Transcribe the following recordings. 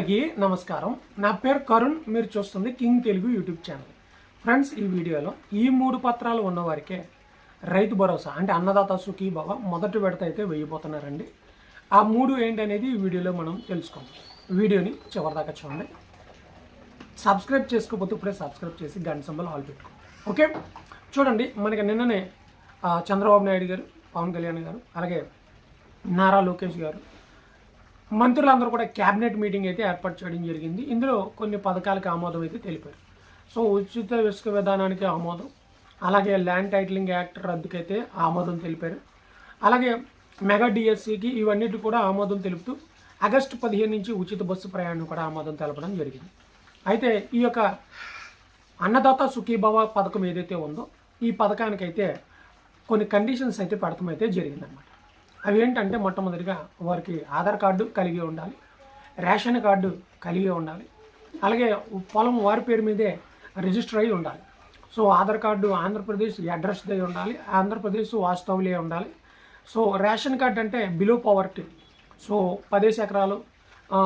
అందరికీ నమస్కారం. నా పేరు కరుణ్ మీరు చూస్తుంది king Telugu YouTube channel. Friends ఈ వీడియోలో ఈ మూడు పత్రాలు ఉన్నవారికే రైతు భరోసా అంటే అన్నదాత సుఖీ భవ మొదటి విడత అయితే వేయబోతున్నారండి. ఆ మూడు ఏంటి అనేది ఈ వీడియోలో మనం తెలుసుకుందాం. వీడియోని చివరిదాకా చూడండి. సబ్స్క్రైబ్ చేసుకోకపోతే ఇప్పుడే సబ్స్క్రైబ్ చేసి గంట సంబల్ ఆల్ పెట్టుకో. ఓకే? చూడండి మనకి నిన్ననే చంద్రబాబు నాయుడు గారు పవన్ కళ్యాణ్ గారు అలాగే నారా లోకేష్ గారు మంత్రులందరూ కూడా క్యాబినెట్ మీటింగ్ అయితే ఏర్పాటు చేయడం జరిగింది. ఇందులో కొన్ని పథకాలకు ఆమోదం అయితే తెలిపారు. సో ఉచిత ఇసుక విధానానికి ఆమోదం అలాగే ల్యాండ్ టైటిలింగ్ యాక్ట్ రద్దుకైతే ఆమోదం తెలిపారు. అలాగే మెగా డిఎస్సికి ఇవన్నిటి కూడా ఆమోదం తెలుపుతూ ఆగస్టు పదిహేను నుంచి ఉచిత బస్సు ప్రయాణం కూడా ఆమోదం తెలపడం జరిగింది. అయితే ఈ యొక్క అన్నదాత సుఖీభవ పథకం ఏదైతే ఉందో ఈ పథకానికైతే కొన్ని కండిషన్స్ అయితే పెడతాం అయితే జరిగిందన్నమాట. అవి ఏంటంటే మొట్టమొదటిగా వారికి ఆధార్ కార్డు కలిగి ఉండాలి రేషన్ కార్డు కలిగి ఉండాలి అలాగే పొలం వారి పేరు మీదే రిజిస్టర్ అయి ఉండాలి. So Aadhaar card Andhra Pradesh address అయి ఉండాలి ఆంధ్రప్రదేశ్ వాస్తవులే ఉండాలి. సో రేషన్ కార్డు అంటే బిలో పవర్టీ. సో పదేసి ఎకరాలు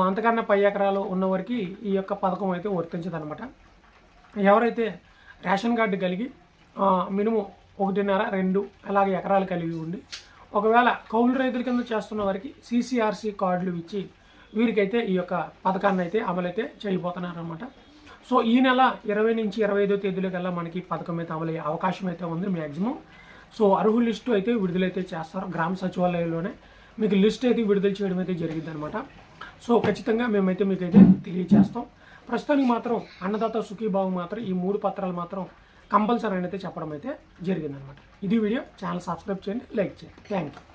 అంతకన్నా పై ఎకరాలు ఉన్నవారికి ఈ యొక్క పథకం అయితే వర్తించదనమాట ఎవరైతే రేషన్ కార్డు కలిగి మినిమం ఒకటిన్నర రెండు అలాగే ఎకరాలు కలిగి ఉండి ఒకవేళ కౌలు రైతుల కింద చేస్తున్న వారికి సిసిఆర్సి కార్డులు ఇచ్చి వీరికైతే ఈ యొక్క పథకాన్ని అయితే అమలైతే చేయబోతున్నారనమాట సో ఈ నెల ఇరవై నుంచి ఇరవై ఐదో తేదీలకల్లా మనకి ఈ పథకం అయితే అమలయ్యే అవకాశం అయితే ఉంది మ్యాక్సిమం సో అర్హు లిస్టు అయితే విడుదలైతే చేస్తారు గ్రామ సచివాలయంలోనే మీకు లిస్ట్ అయితే విడుదల చేయడం అయితే జరిగింది అనమాట సో ఖచ్చితంగా మేమైతే మీకైతే తెలియజేస్తాం ప్రస్తుతానికి మాత్రం అన్నదాత సుఖీభావం మాత్రం ఈ మూడు పత్రాలు మాత్రం కంపల్సరీ అయితే చెప్పడం అయితే జరిగిందనమాట. ఇది వీడియో. ఛానల్ సబ్స్క్రైబ్ చేయండి లైక్ చేయండి. Thank you